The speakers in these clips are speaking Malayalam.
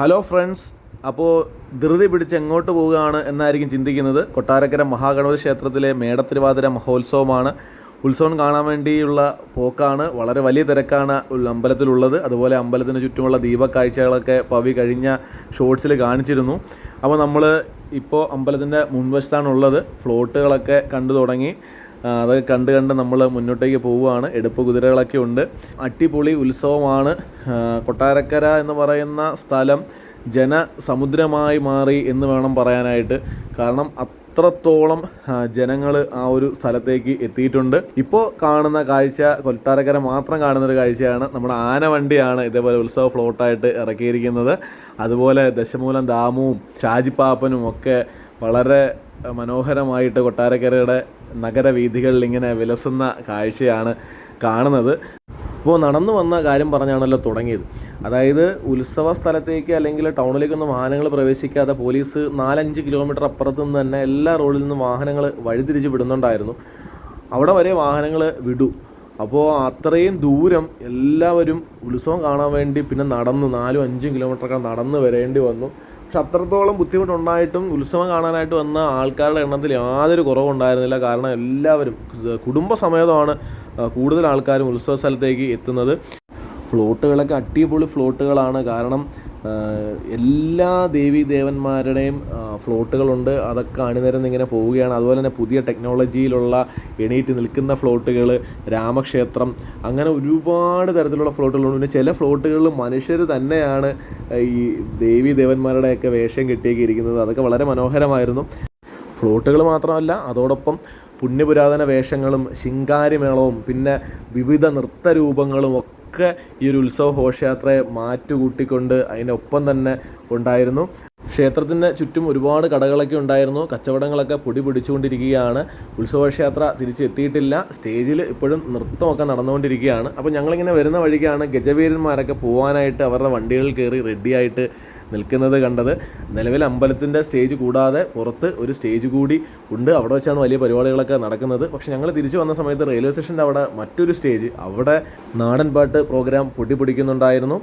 ഹലോ ഫ്രണ്ട്സ് അപ്പോൾ ധൃതി പിടിച്ച് എങ്ങോട്ട് പോവുകയാണ് എന്നായിരിക്കും ചിന്തിക്കുന്നത്. കൊട്ടാരക്കര മഹാഗണപതി ക്ഷേത്രത്തിലെ മേടത്തിരുവാതിര മഹോത്സവമാണ്. ഉത്സവം കാണാൻ വേണ്ടിയുള്ള പോക്കാണ്. വളരെ വലിയ തിരക്കാണ് അമ്പലത്തിലുള്ളത്. അതുപോലെ അമ്പലത്തിന് ചുറ്റുമുള്ള ദീപക്കാഴ്ചകളൊക്കെ പവി കഴിഞ്ഞ ഷോർട്സിൽ കാണിച്ചിരുന്നു. അപ്പോൾ നമ്മൾ ഇപ്പോൾ അമ്പലത്തിന്റെ മുൻവശത്താണുള്ളത്. ഫ്ലോട്ടുകളൊക്കെ കണ്ടു തുടങ്ങി. അതൊക്കെ കണ്ട് കണ്ട് നമ്മൾ മുന്നോട്ടേക്ക് പോവുകയാണ്. എടുപ്പ് കുതിരകളൊക്കെ ഉണ്ട്. അടിപൊളി ഉത്സവമാണ്. കൊട്ടാരക്കര എന്ന് പറയുന്ന സ്ഥലം ജനസമുദ്രമായി മാറി എന്ന് വേണം പറയാനായിട്ട്. കാരണം അത്രത്തോളം ജനങ്ങൾ ആ ഒരു സ്ഥലത്തേക്ക് എത്തിയിട്ടുണ്ട്. ഇപ്പോൾ കാണുന്ന കാഴ്ച കൊട്ടാരക്കര മാത്രം കാണുന്ന ഒരു കാഴ്ചയാണ്. നമ്മുടെ ആനവണ്ടിയാണ് ഇതേപോലെ ഉത്സവ ഫ്ലോട്ടായിട്ട് ഇറക്കിയിരിക്കുന്നത്. അതുപോലെ ദശമൂലം ദാമുവും ഷാജിപ്പാപ്പനും ഒക്കെ വളരെ മനോഹരമായിട്ട് കൊട്ടാരക്കരയുടെ നഗരവീഥികളിൽ ഇങ്ങനെ വിലസുന്ന കാഴ്ചയാണ് കാണുന്നത്. അപ്പോൾ നടന്നു വന്ന കാര്യം പറഞ്ഞാണല്ലോ തുടങ്ങിയത്. അതായത് ഉത്സവ സ്ഥലത്തേക്ക് അല്ലെങ്കിൽ ടൗണിലേക്കൊന്നും വാഹനങ്ങൾ പ്രവേശിക്കാതെ പോലീസ് നാലഞ്ച് കിലോമീറ്റർ അപ്പുറത്തു നിന്ന് തന്നെ എല്ലാ റോഡിൽ നിന്നും വാഹനങ്ങൾ വഴിതിരിച്ച് വിടുന്നുണ്ടായിരുന്നു. അവിടെ വരെ വാഹനങ്ങൾ വിടൂ. അപ്പോൾ അത്രയും ദൂരം എല്ലാവരും ഉത്സവം കാണാൻ വേണ്ടി പിന്നെ നടന്ന്. നാലും അഞ്ചും കിലോമീറ്ററൊക്കെ നടന്ന് വരേണ്ടി വന്നു. പക്ഷെ അത്രത്തോളം ബുദ്ധിമുട്ടുണ്ടായിട്ടും ഉത്സവം കാണാനായിട്ട് വന്ന ആൾക്കാരുടെ എണ്ണത്തിൽ യാതൊരു കുറവുണ്ടായിരുന്നില്ല. കാരണം എല്ലാവരും കുടുംബസമേതമാണ് കൂടുതൽ ആൾക്കാരും ഉത്സവ സ്ഥലത്തേക്ക് എത്തുന്നത്. ഫ്ലോട്ടുകളൊക്കെ അടിപൊളി ഫ്ലോട്ടുകളാണ്. കാരണം എല്ലാ ദേവീ ദേവന്മാരുടെയും ഫ്ലോട്ടുകളുണ്ട്. അതൊക്കെ അണിനിരന്ന് ഇങ്ങനെ പോവുകയാണ്. അതുപോലെ തന്നെ പുതിയ ടെക്നോളജിയിലുള്ള എണീറ്റ് നിൽക്കുന്ന ഫ്ലോട്ടുകൾ രാമക്ഷേത്രം അങ്ങനെ ഒരുപാട് തരത്തിലുള്ള ഫ്ലോട്ടുകളുണ്ട്. പിന്നെ ചില ഫ്ലോട്ടുകളിൽ മനുഷ്യർ തന്നെയാണ് ഈ ദേവീ ദേവന്മാരുടെയൊക്കെ വേഷം കെട്ടിയൊക്കെ ഇരിക്കുന്നത് അതൊക്കെ വളരെ മനോഹരമായിരുന്നു. ഫ്ലോട്ടുകൾ മാത്രമല്ല അതോടൊപ്പം പുണ്യപുരാതന വേഷങ്ങളും ശിങ്കാരിമേളവും പിന്നെ വിവിധ നൃത്തരൂപങ്ങളും ഒക്കെ ഈ ഒരു ഉത്സവ ഘോഷയാത്രയെ മാറ്റുകൂട്ടിക്കൊണ്ട് അതിനൊപ്പം തന്നെ ഉണ്ടായിരുന്നു. ക്ഷേത്രത്തിന് ചുറ്റും ഒരുപാട് കടകളൊക്കെ ഉണ്ടായിരുന്നു. കച്ചവടങ്ങളൊക്കെ പൊടി പിടിച്ചുകൊണ്ടിരിക്കുകയാണ്. ഉത്സവഘോഷയാത്ര തിരിച്ചെത്തിയിട്ടില്ല. സ്റ്റേജിൽ ഇപ്പോഴും നൃത്തമൊക്കെ നടന്നുകൊണ്ടിരിക്കുകയാണ്. അപ്പോൾ ഞങ്ങളിങ്ങനെ വരുന്ന വഴിക്കാണ് ഗജവീരന്മാരൊക്കെ പോകാനായിട്ട് അവരുടെ വണ്ടികളിൽ കയറി റെഡിയായിട്ട് നിൽക്കുന്നത് കണ്ടത് നിലവിൽ അമ്പലത്തിന്റെ സ്റ്റേജ് കൂടാതെ പുറത്ത് ഒരു സ്റ്റേജ് കൂടി ഉണ്ട്. അവിടെ വെച്ചാണ് വലിയ പരിപാടികളൊക്കെ നടക്കുന്നത്. പക്ഷേ ഞങ്ങൾ തിരിച്ചു വന്ന സമയത്ത് റെയിൽവേ സ്റ്റേഷന്റെ അവിടെ മറ്റൊരു സ്റ്റേജ് അവിടെ നാടൻ പാട്ട് പ്രോഗ്രാം പൊട്ടി പിടിക്കുന്നുണ്ടായിരുന്നു.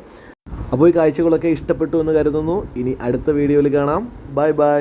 അപ്പോൾ ഈ കാഴ്ചകളൊക്കെ ഇഷ്ടപ്പെട്ടു എന്ന് കരുതുന്നു. ഇനി അടുത്ത വീഡിയോയിൽ കാണാം. Bye bye.